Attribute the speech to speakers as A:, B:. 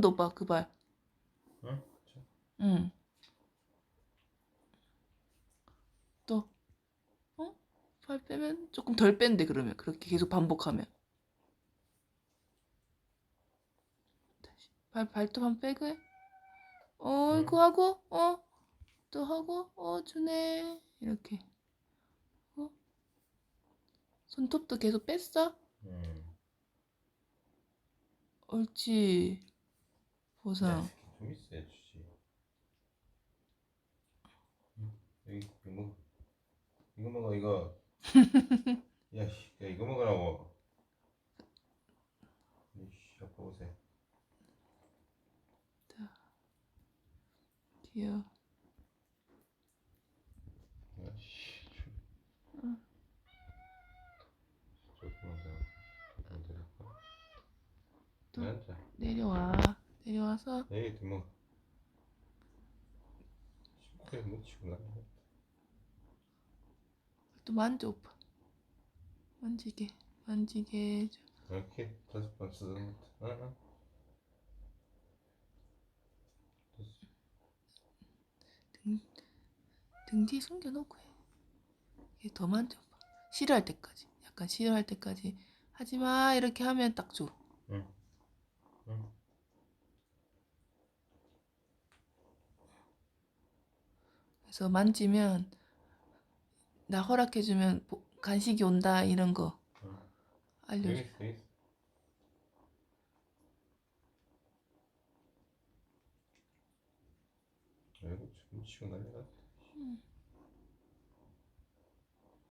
A: 너 봐, 그 발.
B: 응? 자,
A: 응. 또, 어? 발 빼면 조금 덜 뺀대, 그러면. 그렇게 계속 반복하면. 다시. 발, 발톱 한 빼고 해. 어, 이거 하고, 어, 또 하고, 어, 주네. 이렇게. 어? 손톱도 계속 뺐어?
B: 음.
A: 옳지.
B: 야, 좀 있어야 주지. 응, 여기 이거 먹어. 이거 먹어 이거. 야, 씨, 야 이거 먹으라고. 이씨, 아빠 오세요.
A: 귀여워.
B: 야, 씨.
A: 응.
B: 조금만 더. 조금만 더 할까?
A: 또?
B: 네, 앉아.
A: 내려와. 내려와서
B: 좀 먹어. 그래 묻히고 나.
A: 또 만져, 오빠. 만지게. 만지게 해줘.
B: 이렇게 다섯 번 쓰는 것. 응, 응. 됐어.
A: 등, 등 뒤에 숨겨놓고 해. 이게 더 만져, 오빠. 싫어할 때까지. 약간 싫어할 때까지. 하지 마. 이렇게 하면 딱 줘.
B: 응. 응.
A: 그래서 만지면 나 허락해주면 뭐- 간식이 온다 이런 거
B: 응. 여기
A: 알려줘.
B: 아이고, 좀 치고 난리 났다.